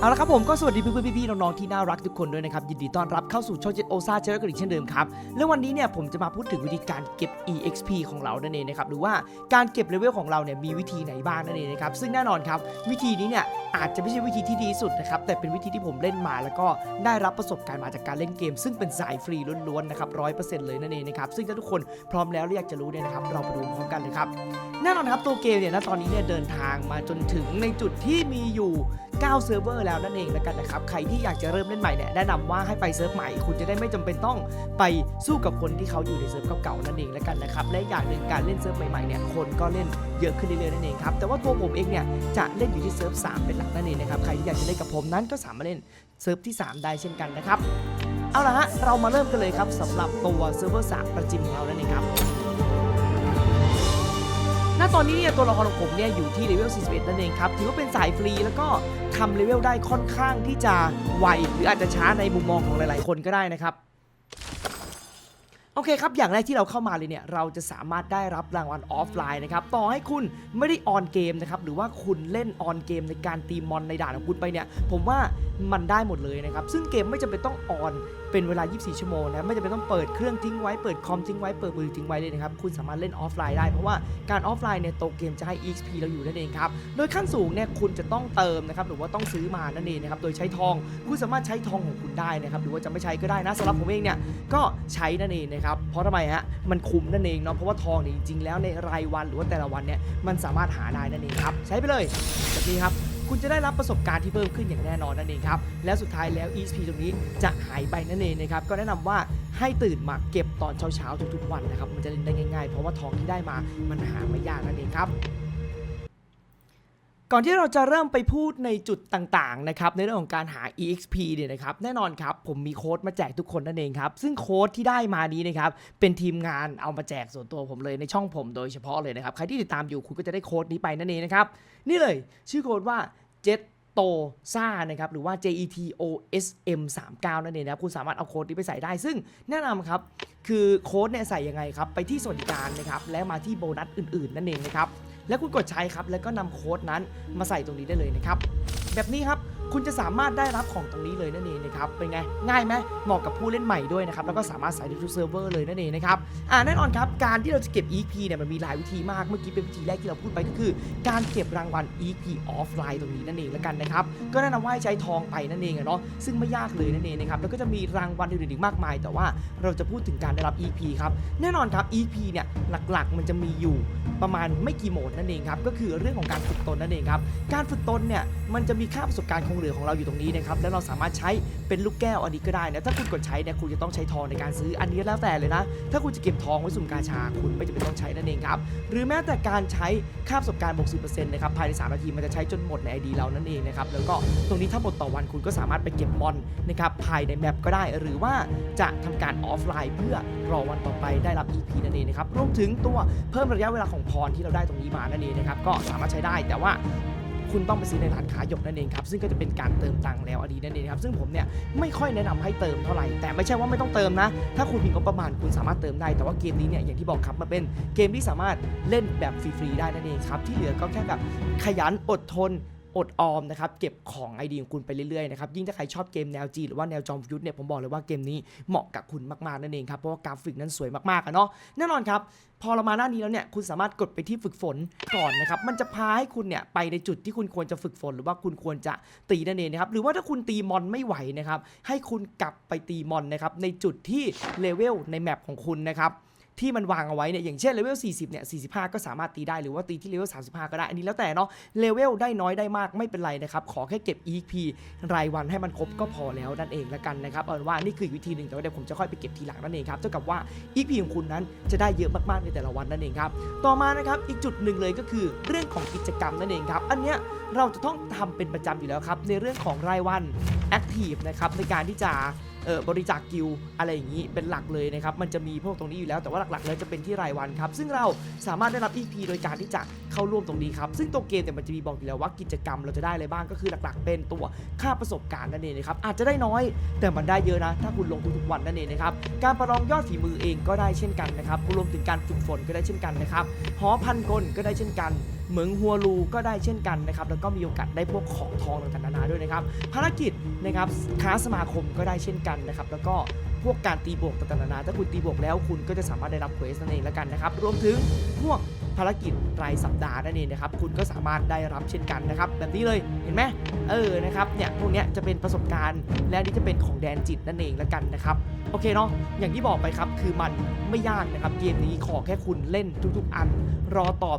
เอาละครับผมก็สวัสดีเพื่อนๆพี่ๆน้องๆที่น่ารักทุกคนด้วยนะครับยินดีต้อนรับเข้าสู่ช่องเจ็ดโอซาเจอกันอีกเช่นเดิมครับและวันนี้เนี่ยผมจะมาพูดถึงวิธีการเก็บ EXP ของเรานั่นเองนะครับหรือว่าการเก็บเลเวลของเราเนี่ยมีวิธีไหนบ้างนั่นเองนะครับซึ่งแน่นอนครับวิธีนี้เนี่ยอาจจะไม่ใช่วิธีที่ดีสุดนะครับแต่เป็นวิธีที่ผมเล่นมาแล้วก็ได้รับประสบการณ์มาจากการเล่นเกม ซึ่งเป็นสายฟรีล้วนๆนะครับร้อยเปอร์เซ็นต์เลยนั่นเองนะครับซึ่งถ้าทุกคนพร้อมแล้วและอยากจะรู้เนี่ยนะครับเราไปดูพร้อมกันเลยครับแน่นอนครับตัวเกมเนี่ยณตอนนี้เนี่ยเดินทางมาจนถึงในจุดที่มีอยู่9 เซิร์ฟเวอร์แล้วนั่นเองแล้วกันนะครับ ใครที่อยากจะเริ่มเล่นใหม่เนี่ยแนะนำว่าให้ไปเซิร์ฟใหม่ คุณจะได้ไม่จำเป็นต้องไปสู้กับคนที่เขาอยู่ในเซิร์ฟเก่าๆนั่นเองแล้วกันนะครับ และอย่างหนึ่งการเล่นเซิร์ฟใหม่ๆเนี่ยคนก็เล่นเยอะขึ้นเรื่อยๆนั่นเองครับ แต่ว่าตัวผมเองเนี่ยจะเล่นอยู่ที่เซิร์ฟ3เป็นหลักนั่นเองนะครับ ใครที่อยากจะเล่นกับผมนั้นก็สามารถเล่นเซิร์ฟที่ 3 ได้เช่นกันนะครับ เอาละฮะ เรามาเริ่มกันเลยครับสำหรับตัวเซิร์ฟเวอร์3ประจิมของเรานั่นเองครับ ณตอนนี้เนี่ยตัวละครของผมเนี่ยอยู่ที่เลเวล 41 นั่นเองครับ ถือว่าเป็นสายฟรีแล้วก็ทำเลเวลได้ค่อนข้างที่จะไว หรืออาจจะช้าในมุมมองของหลาย ๆ คนก็ได้นะครับ โอเคครับ อย่างแรกที่เราเข้ามาเลยเนี่ย เราจะสามารถได้รับรางวัลออฟไลน์นะครับ ต่อให้คุณไม่ได้ออนเกมนะครับ หรือว่าคุณเล่นออนเกมในการตีมอนในด่านของคุณไปเนี่ย ผมว่ามันได้หมดเลยนะครับ ซึ่งเกมไม่จำเป็นต้องออนเป็นเวลา 24 ชั่วโมงนะ ไม่จำเป็นต้องเปิดเครื่องทิ้งไว้ เปิดคอมทิ้งไว้ เปิดมือทิ้งไว้เลยนะครับ คุณสามารถเล่นออฟไลน์ได้ เพราะว่าการออฟไลน์เนี่ยตัวเกมจะให้ EXP เราอยู่นั่นเองครับ โดยขั้นสูงเนี่ยคุณจะต้องเติมนะครับหรือว่าต้องซื้อมานั่นเองนะครับ โดยใช้ทอง คุณสามารถใช้ทองของคุณได้นะครับ หรือว่าจะไม่ใช้ก็ได้นะสำหรับผมเองเนี่ยก็ใช้นั่นเองนะครับเพราะทำไมฮะมันคุ้มนั่นเองเนาะเพราะว่าทองเนี่ยจริงๆแล้วในรายวันหรือว่าแต่ละวันเนี่ยมันสามารถหาได้นั่นเองครับใช้ไปเลยแบบนี้ครับคุณจะได้รับประสบการณ์ที่เพิ่มขึ้นอย่างแน่นอนนั่นเองครับ และสุดท้ายแล้ว ESP ตรงนี้จะหายไปนั่นเองนะครับ ก็แนะนำว่าให้ตื่นมาเก็บตอนเช้าๆทุกๆวันนะครับ มันจะเล่นได้ง่ายๆ เพราะว่าทองที่ได้มามันหาไม่ยากนั่นเองครับ ก่อนที่เราจะเริ่มไปพูดในจุดต่างๆนะครับในเรื่องของการหา EXP เนี่ยนะครับแน่นอนครับผมมีโค้ดมาแจกทุกคนนั่นเองครับ ซึ่งโค้ดที่ได้มานี้นะครับเป็นทีมงานเอามาแจกส่วนตัวผมเลยในช่องผมโดยเฉพาะเลยนะครับ ใครที่ติดตามอยู่คุณก็จะได้โค้ดนี้ไปนั่นเองนะครับ นี่เลยชื่อโค้ดว่า jet โตซ่านะครับหรือว่า JETOSM 39นั่นเองนะครับคุณสามารถเอาโค้ดนี้ไปใส่ได้ ซึ่งแนะนำครับ คือโค้ดเนี่ยใส่ยังไงครับ ไปที่สวัสดิการนะครับ และมาที่โบนัสอื่น ๆ นั่นเองนะครับ แล้วคุณกดใช้ครับแล้วก็นำโค้ดนั้นมาใส่ตรงนี้ได้เลยนะครับแบบนี้ครับ คุณจะสามารถได้รับของตรงนี้เลยนั่นเองนะครับเป็นไงง่ายไหมเหมาะกับผู้เล่นใหม่ด้วยนะครับแล้วก็สามารถใส่ได้ทุกเซิร์ฟเวอร์เลยนั่นเองนะครับอ่าแน่นอนครับการที่เราจะเก็บ EP เนี่ยมันมีหลายวิธีมากเมื่อกี้เป็นวิธีแรกที่เราพูดไปก็คือ การเก็บรางวัล EP ออฟไลน์ตรงนี้นั่นเองแล้วกันนะครับก็แนะนำว่าใช้ทองไปนั่นเองเนาะซึ่งไม่ยากเลยนั่นเองนะครับแล้วก็จะมีรางวัลอื่นๆอีกมากมาย แต่ว่าเราจะพูดถึงการได้รับ EP ครับแน่นอนครับ EP เนี่ยหลักๆ มันจะมีอยู่ประมาณไม่กี่โหมดนั่นเองครับก็คือเรื่องของการฝึกตนนั่นเองครับการฝึกตนเนี่ยมันจะมีค่าประสบการณ์คงเหลือของเราอยู่ตรงนี้นะครับแล้วเราสามารถใช้เป็นลูกแก้วอันนี้ก็ได้นะถ้าคุณกดใช้เนี่ยคุณจะต้องใช้ทองในการซื้ออันนี้แล้วแต่เลยนะ ถ้าคุณจะเก็บทองไว้สุ่มกาชาคุณไม่จำเป็นต้องใช้นั่นเองครับหรือแม้แต่การใช้ค่าประสบการณ์บวก10%นะครับภายใน 3 นาทีมันจะใช้จนหมดใน ID เรานั่นเองนะครับแล้วก็ตรงนี้ถ้าหมดต่อวันคุณก็สามารถไปเก็บมอนนะครับภายในแมปก็ได้ หรือว่าจะทำการออฟไลน์เพื่อรอวันต่อไปได้รับ EP นั่นเองนะครับรวมถึงตัวเพิ่มระยะเวลาของพรที่เราได้ตรงนี้มานั่นเองนะครับก็สามารถใช้ได้แต่ว่า คุณต้องไปซื้อในร้านขายหยกนั่นเองครับซึ่งก็จะเป็นการเติมตังค์แล้วอดีนั่นเองครับซึ่งผมเนี่ยไม่ค่อยแนะนำให้เติมเท่าไหร่แต่ไม่ใช่ว่าไม่ต้องเติมนะ ถ้าคุณมีงบประมาณคุณสามารถเติมได้แต่ว่าเกมนี้เนี่ยอย่างที่บอกครับมันเป็นเกมที่สามารถเล่นแบบฟรีๆได้นั่นเองครับที่เหลือก็แค่แบบขยันอดทน อดออมนะครับเก็บของไอดีของคุณไปเรื่อยๆนะครับยิ่งถ้าใครชอบเกมแนวจีหรือว่าแนวจอมยุทธเนี่ยผมบอกเลยว่าเกมนี้เหมาะกับคุณมากๆนั่นเองครับเพราะว่ากราฟิกนั้นสวยมากๆอะเนาะแน่นอนครับพอเรามาหน้านี้แล้วเนี่ยคุณสามารถกดไปที่ฝึกฝนก่อนนะครับมันจะพาให้คุณเนี่ยไปในจุดที่คุณควรจะฝึกฝน หรือว่าคุณควรจะตีนั่นเองนะครับหรือว่าถ้าคุณตีมอนไม่ไหวนะครับให้คุณกลับไปตีมอนนะครับในจุดที่เลเวลในแมปของคุณนะครับ ที่มันวางเอาไว้เนี่ยอย่างเช่นเลเวล40เนี่ย45 ก็สามารถตีได้หรือว่าตีที่เลเวล35 ก็ได้ อันนี้แล้วแต่เนาะเลเวลได้น้อยได้มากไม่เป็นไรนะครับ ขอแค่เก็บ EP รายวันให้มันครบก็พอแล้วนั่นเองละกันนะครับ เอาว่านี่คือวิธีหนึ่งแต่ว่าเดี๋ยวผมจะค่อยไปเก็บทีหลังนั่นเองครับเท่ากับว่า EP ของคุณนั้นจะได้เยอะมากๆในแต่ละวันนั่นเองครับต่อมานะครับอีกจุดหนึ่งเลยก็คือเรื่องของกิจกรรมนั่นเองครับอันเนี้ยเราจะต้องทำเป็นประจำอยู่แล้วครับในเรื่องของรายวัน Active นะครับในการที่จะบริจาคกิลอะไรอย่างนี้เป็นหลักเลยนะครับ มันจะมีพวกตรงนี้อยู่แล้วแต่ว่าหลักๆเลยจะเป็นที่รายวันครับ ซึ่งเราสามารถได้รับ EP โดยการที่จะเข้าร่วมตรงนี้ครับ ซึ่งตัวเกมเนี่ยมันจะมีบอกอยู่แล้วว่ากิจกรรมเราจะได้อะไรบ้างก็คือหลักๆ เป็นตัวค่าประสบการณ์นั่นเองนะครับอาจจะได้น้อย แต่มันได้เยอะนะ ถ้าคุณลงทุกๆวันนั่นเองนะครับการประลองยอดฝีมือเองก็ได้เช่นกันนะครับรวมถึงการฝึกฝนก็ได้เช่นกันนะครับหอพันกลก็ได้เช่นกันเหมืองฮัวลูก็ได้เช่นกันนะครับแล้วก็มีโอกาสได้พวกของทองต่างๆนานาด้วยนะครับภารกิจนะครับค้าสมาคมก็ได้เช่นกันนะครับแล้วก็พวกการตีบวกต่างๆนานาถ้าคุณตีบวกแล้วคุณก็จะสามารถได้รับเควสนั่นเองแล้วกันนะครับรวมถึงพวกภารกิจรายสัปดาห์นั่นเองนะครับคุณก็สามารถได้รับเช่นกันนะครับแบบนี้เลยเห็นไหมเออนะครับเนี่ยพวกนี้จะเป็นประสบการณ์และนี่จะเป็นของแดนจิตนั่นเองแล้วกันนะครับโอเคเนาะอย่างที่บอกไปครับคือมันไม่ยากนะครับเกมนี้ขอแค่คุณเล่นทุกๆ อัน รอตอบ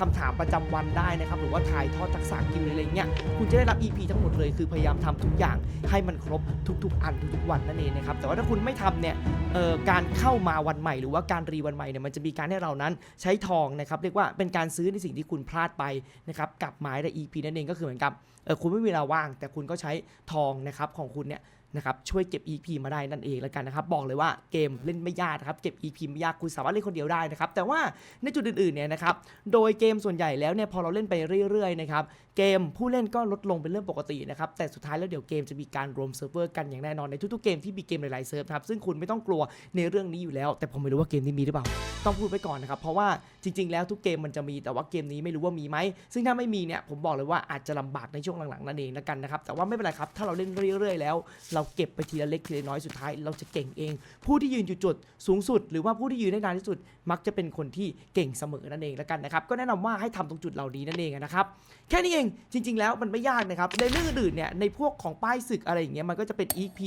คำถามประจำวันได้นะครับ หรือว่าถ่ายทอดทักษะกิลอะไรเงี้ยคุณจะได้รับ EP ทั้งหมดเลยคือพยายามทำทุกอย่างให้มันครบทุก ๆ อันทุกๆวันนั่นเองนะครับแต่ว่าถ้าคุณไม่ทำเนี่ยการเข้ามาวันใหม่ หรือว่าการรีวันใหม่เนี่ยมันจะมีการให้เรานั้นใช้ทองนะครับเรียกว่าเป็นการซื้อในสิ่งที่คุณพลาดไปนะครับกลับไม้และ EP นั่นเองก็คือเหมือนกับเออคุณไม่มีเวลาว่าง แต่คุณก็ใช้ทองนะครับของคุณเนี่ยนะครับช่วยเก็บ EP มาได้นั่นเองแล้วกันนะครับ บอกเลยว่าเกมเล่นไม่ยากนะครับเก็บ EP ไม่ยากคุณสามารถเล่นคนเดียวได้นะครับ แต่ว่าในจุดอื่นๆเนี่ยนะครับโดยเกมส่วนใหญ่แล้วเนี่ยพอเราเล่นไปเรื่อยๆนะครับเกมผู้เล่นก็ลดลงเป็นเรื่องปกตินะครับแต่สุดท้ายแล้วเดี๋ยวเกมจะมีการรวมเซิร์ฟเวอร์กันอย่างแน่นอนในทุกๆเกมที่มีเกมหลายๆเซิร์ฟครับซึ่งคุณไม่ต้องกลัวในเรื่องนี้อยู่แล้ว แต่ผมไม่รู้ว่าเกมนี้มีหรือเปล่า ต้องพูดไปก่อนนะครับ เพราะว่าจริง ๆ แล้วทุกเกมมันจะมีแต่ว่าเกมนี้ไม่รู้ว่ามีไหม ซึ่งถ้าไม่มีเนี่ยผมบอกเลยว่าอาจจะลำบากในช่วงหลังๆนั่นเองแล้วกันนะครับ แต่ว่าไม่เป็นไรครับ ถ้าเราเล่นเรื่อยๆ แล้ว เราเก็บไปทีละเล็กทีละน้อยสุดท้ายเราจะเก่งเอง ผู้ที่ยืนอยู่จุดสูงสุด หรือว่าผู้ที่ยืนได้นานที่สุด มักจะเป็นคนที่เก่งเสมอนั่นเองแล้วกันนะครับก็แนะนำว่าให้ทำตรงจุดเหล่านี้นั่นเองนะครับแค่นี้เองจริง ๆ แล้วมันไม่ยากนะครับในเรื่องอื่นเนี่ยในพวกของป้ายศึกอะไรอย่างเงี้ยมันก็จะเป็น EP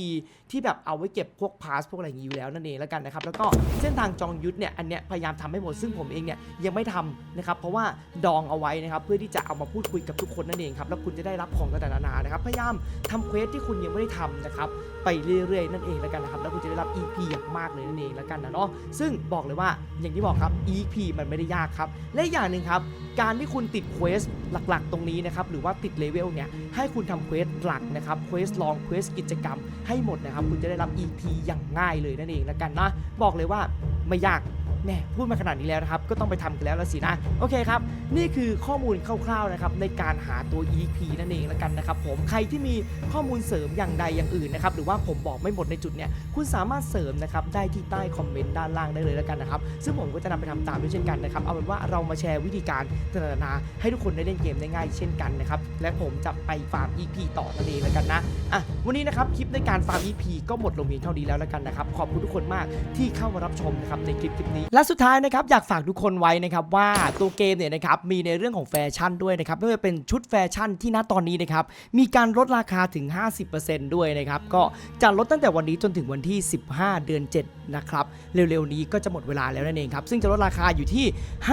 ที่แบบเอาไว้เก็บพวกพาสพวกอะไรอย่างงี้อยู่แล้วนั่นเองแล้วกันนะครับแล้วก็เส้นทางจองยุทธเนี่ยอันเนี้ยพยายามทำให้หมดซึ่งผมเองเนี่ยยังไม่ทำนะครับเพราะว่าดองเอาไว้นะครับเพื่อที่จะเอามาพูดคุยกับทุกคนนั่นเองครับแล้วคุณจะได้รับของต่างๆนานานะครับพยายามทำเควสที่คุณยังไม่ได้ทำนะครับไปเรื่อยๆนั่นเองแล้วกันนะครับแล้วคุณจะได้รับ EP อย่างมากเลยนั่นเองแล้วกันนะเนาะซึ่งบอกเลยว่าอย่างที่บอกครับ EP มันไม่ได้ยากครับและอีกอย่างหนึ่งครับการที่คุณติดเควสหลักๆ ตรงนี้นะครับหรือว่าติดเลเวลเนี่ยให้คุณทำเควสหลักนะครับเควสลองเควสกิจกรรมให้หมดนะครับคุณจะได้รับ EP อย่างง่ายเลยนั่นเองแล้วกันนะบอกเลยว่าไม่ยาก แม่พูดมาขนาดนี้แล้วนะครับ ก็ต้องไปทำกันแล้วละสินะ โอเคครับ นี่คือข้อมูลคร่าวๆนะครับในการหาตัว EP นั่นเองแล้วกันนะครับผมใครที่มีข้อมูลเสริมอย่างใดอย่างอื่นนะครับหรือว่าผมบอกไม่หมดในจุดเนี้ยคุณสามารถเสริมนะครับได้ที่ใต้คอมเมนต์ด้านล่างได้เลยแล้วกันนะครับซึ่งผมก็จะนำไปทำตามด้วยเช่นกันนะครับเอาเป็นว่าเรามาแชร์วิธีการต่างๆนานาให้ทุกคนได้เล่นเกมได้ง่ายเช่นกันนะครับและผมจะไปฟาร์ม EP ต่อนั่นเองแล้วกันนะอะวันนี้นะครับคลิปในการฟาร์ม EP ก็หมดลงเพียงเท่านี้แล้วล้วกันนะครับขอบคุณทุกคนมากที่เข้ามารับชมนะครับในคลิปคลิปนี้และสุดท้ายนะครับอยากฝากทุกคนไว้นะครับว่าตัวเกมเนี่ยนะครับมีในเรื่องของแฟชั่นด้วยนะครับไม่ว่าเป็นชุดแฟชั่นที่ณตอนนี้นะครับมีการลดราคาถึง 50%ด้วยนะครับก็จะลดตั้งแต่วันนี้จนถึงวันที่ 15 เดือน 7 นะครับ เร็วๆนี้ก็จะหมดเวลาแล้วนั่นเองครับซึ่งจะลดราคาอยู่ที่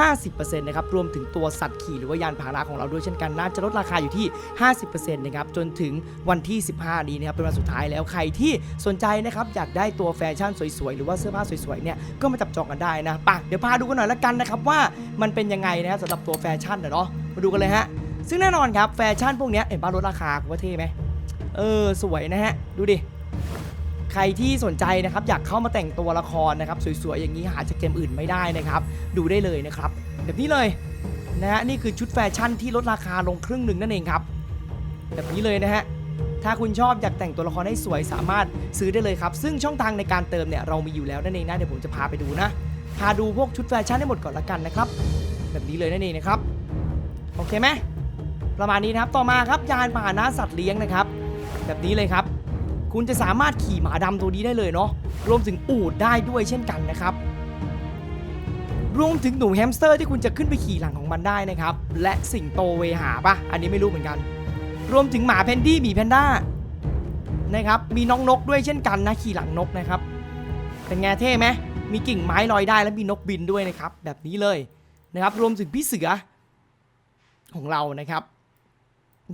50%นะครับรวมถึงตัวสัตว์ขี่หรือว่ายานพาหนะของเราด้วยเช่นกันน่าจะลดราคาอยู่ที่ 50%นะครับจนถึงวันที่ 15 นี้นะครับเป็นวันสุดท้ายแล้วใครที่สนใจนะครับอยากได้ตัวแฟชั่นสวยๆหรือว่าเสื้อผ้าสวยๆเนี่ยก็มาจับจองกันได้นะปะเดี๋ยวพาดูกันหน่อยละกันนะครับว่ามันเป็นยังไงนะครับสำหรับตัวแฟชั่นเนาะมาดูกันเลยฮะซึ่งแน่นอนครับแฟชั่นพวกนี้เห็นป่ะลดราคาผมว่าเท่ไหมเออสวยนะฮะดูดิใครที่สนใจนะครับอยากเข้ามาแต่งตัวละครนะครับสวยๆอย่างนี้หาจากเกมอื่นไม่ได้นะครับ ดูได้เลยนะครับแบบนี้เลยนะฮะนี่คือชุดแฟชั่นที่ลดราคาลงครึ่งหนึ่งนั่นเองครับ แบบนี้เลยนะฮะถ้าคุณชอบอยากแต่งตัวละครให้สวยสามารถซื้อได้เลยครับ ซึ่งช่องทางในการเติมเนี่ยเรามีอยู่แล้วนั่นเองนะเดี๋ยวผมจะพาไปดูนะ พาดูพวกชุดแฟชั่นให้หมดก่อนละกันนะครับ แบบนี้เลยนั่นเองนะครับ โอเคไหมประมาณนี้นะครับ ต่อมาครับยานพาหนะสัตว์เลี้ยงนะครับ แบบนี้เลยครับ คุณจะสามารถขี่หมาดำตัวนี้ได้เลยเนาะ รวมถึงอูดได้ด้วยเช่นกันนะครับ รวมถึงหนูแฮมสเตอร์ที่คุณจะขึ้นไปขี่หลังของมันได้นะครับ และสิงโตเวหาปะอันนี้ไม่รู้เหมือนกัน รวมถึงหมาแพนดี้หมีแพนด้านะครับ มีน้องนกด้วยเช่นกันนะขี่หลังนกนะครับ เป็นไงเท่ไหม มีกิ่งไม้ลอยได้และมีนกบินด้วยนะครับ แบบนี้เลยนะครับ รวมถึงพี่เสือของเรานะครับ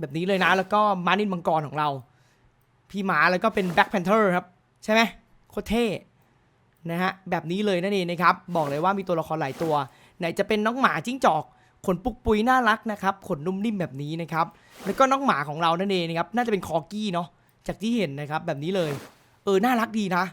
แบบนี้เลยนะแล้วก็มานินมังกรของเรา พี่หมาแล้วก็เป็นแบ็ c แพนเทอร์ครับ ใช่ไหมโคตรเท่นะฮะแบบนี้เลยนั่นเองนะครับ บอกเลยว่ามีตัวละครหลายตัว ไหนจะเป็นน้องหมาจิ้งจอกขนปุกปุยน่ารักนะครับขนนุ่มนิ่มแบบนี้นะครับ แล้วก็น้องหมาของเรานั่นเองนะครับ น่าจะเป็นคอกี้เนาะจากที่เห็นนะครับ แบบนี้เลย เออน่ารักดีนะ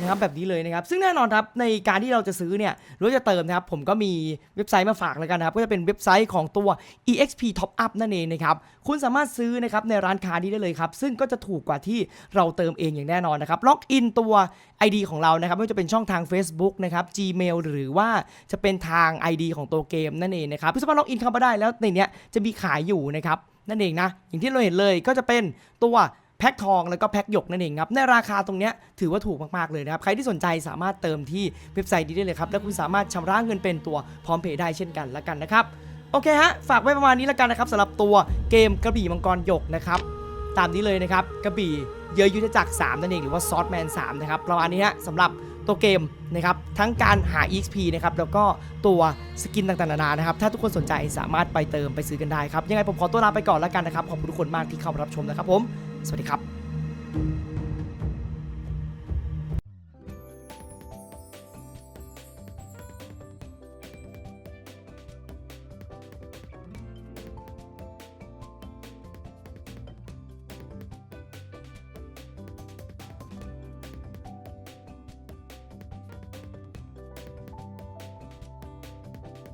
นะครับแบบนี้เลยนะครับซึ่งแน่นอนครับในการที่เราจะซื้อเนี่ยหรือว่าจะเติมนะครับผมก็มีเว็บไซต์มาฝากแล้วกันนะครับก็จะเป็นเว็บไซต์ของตัว exp top up นั่นเองนะครับคุณสามารถซื้อนะครับในร้านค้านี้ได้เลยครับซึ่งก็จะถูกกว่าที่เราเติมเองอย่างแน่นอนนะครับล็อกอินตัว ID ของเรานะครับไม่ว่าจะเป็นช่องทาง Facebook นะครับ Gmail หรือว่าจะเป็นทาง ID ของตัวเกมนั่นเองนะครับคุณสามารถล็อกอินเข้ามาได้แล้วในเนี้ยจะมีขายอยู่นะครับนั่นเองนะอย่างที่เราเห็นเลยก็จะเป็นตัว แพ็คทองแล้วก็แพ็คหยกนั่นเองครับในราคาตรงนี้ถือว่าถูกมากๆเลยนะครับ ใครที่สนใจสามารถเติมที่เว็บไซต์นี้ได้เลยครับ และคุณสามารถชำระเงินเป็นตัวพร้อมเพย์ได้เช่นกันละกันนะครับ โอเคฮะ ฝากไว้ประมาณนี้ละกันนะครับสำหรับตัวเกมกระบี่มังกรหยกนะครับ ตามนี้เลยนะครับกระบี่เยอะยุทธจักร3นั่นเองหรือว่าซอสแมน3นะครับประมาณนี้ฮะสำหรับตัวเกมนะครับทั้งการหา EXP นะครับแล้วก็ตัวสกินต่างๆนานานะครับถ้าทุกคนสนใจสามารถไปเติมไปซื้อกันได้ครับยังไงผมขอตัวลาไปก่อนแล้วกันนะครับขอบคุณทุกคนมากที่เข้ามารับชมนะครับผม สวัสดีครับ